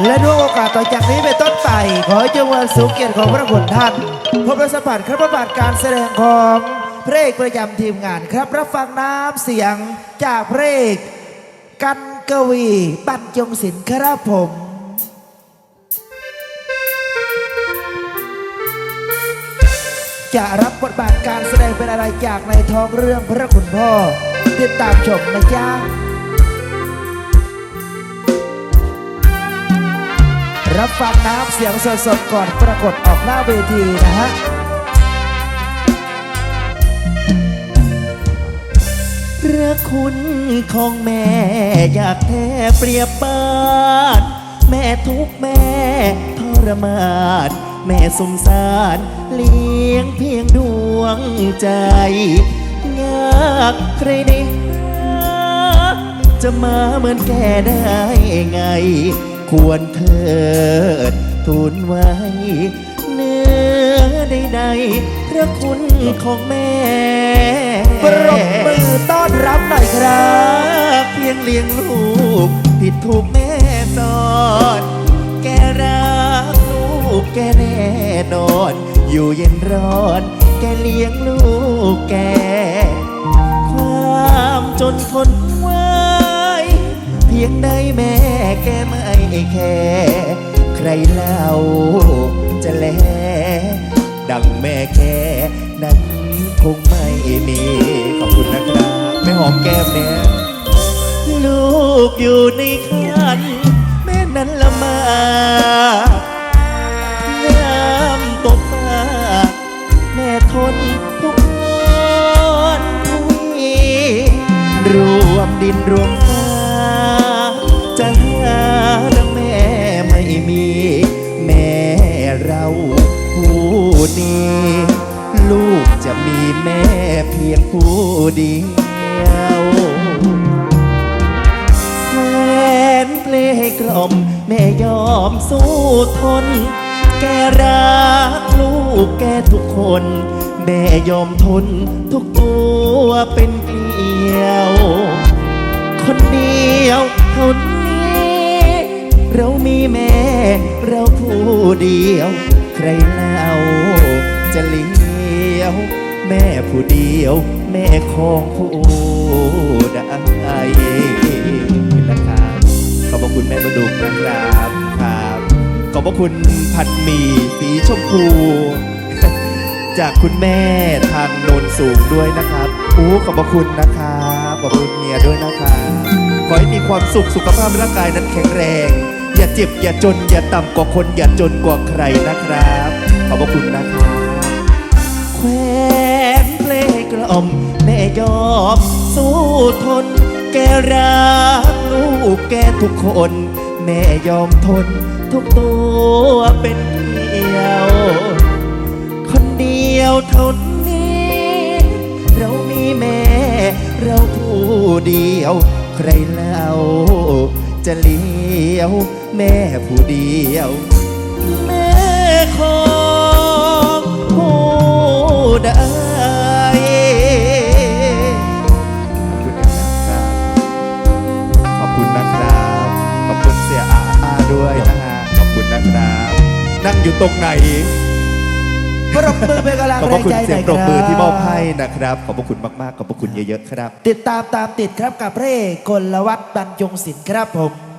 และด้วยโอกาสต่อจากนี้เป็นต้นไป ขอให้เจริญสูงเกียรติของพระคุณท่านพบและสัมผัสครับประบาทการแสดงของพระเอกประจำทีมงานครับ รับฟังน้ำเสียงจากพระเอกกันกวีบรรจงศิลป์ครับผมจะรับบทบาทการแสดงเป็นอะไรจากในท้องเรื่องพระคุณพ่อ ติดตามชมนะจ๊ะ รับฟังน้ำเสียงสดๆก่อนปรากฏออกหน้าเวทีนะฮะพระคุณของแม่อยากแทบเปรียบปานแม่ทุกแม่ทรมานแม่สงสารเลี้ยงเพียงดวงใจยากใครได้จะมาเหมือนแกได้ไง ควรเถิดทูลไว้ เนื้อใดๆพระคุณของแม่ปรบมือต้อนรับหน่อยครับ เพียงเลี้ยงลูกผิดถูกแม่สอนแกรักลูกแกแน่นอน อยู่เย็นร้อน แกเลี้ยงลูกแก ความจนทนไว้ เพียงใดแม่แกม่ แคร์ใครเล่าจะแล ดังแม่แกนั้นคงไม่มี ขอบคุณนะครับไม่หอมแก้มเนี่ยลูกอยู่ในคันแม่นั้นละมายามตกฟ้าแม่ทนทุกวันวีรวมดินรวมฟ้า แม่เพียงผู้เดียวแฟนเพลงกล่อม แม่ยอมสู้ทน แกรักลูกแกทุกคน แม่ยอมทนทุกตัวเป็นเกลียว คนเดียวเท่านี้เรามีแม่ เราผู้เดียว ใครเล่าจะเลี้ยว แม่ผู้เดียว แม่ของผู้ใดนะครับขอบพระคุณแม่ประดุกนะครับครับ ขอบพระคุณพันหมีสีชมพู จากคุณแม่ทางโนนสูงด้วยนะครับโอ้ขอบพระคุณนะครับขอบคุณเมียด้วยนะครับขอให้มีความสุขสุขภาพร่างกายนั้นแข็งแรง อย่าเจ็บอย่าจนอย่าต่ำกว่าคนอย่าจนกว่าใครนะครับ ขอบพระคุณนะครับ อม แม่ยอมสู้ทน แกรักลูกแกทุกคน แม่ยอมทน ทุกตัวเป็นเกลียว คนเดียวเท่านี้ เรามีแม่ เราผู้เดียว ใครเล่าจะเลี้ยว แม่ผู้เดียว แม่ของผู้ใด นั่งอยู่ตรงไหนปรบมือเป็นกำลังขอบแรพระงคุณใจหเสีน่ยองยปรบมือที่มอบคให้รับนะครับ ขอบพระคุณมากๆ ขอบพระคุณเยอะๆครับ ติดตามตามติดครับกับพระเอกกลวัฒน์บรรจงศิลป์ครับผม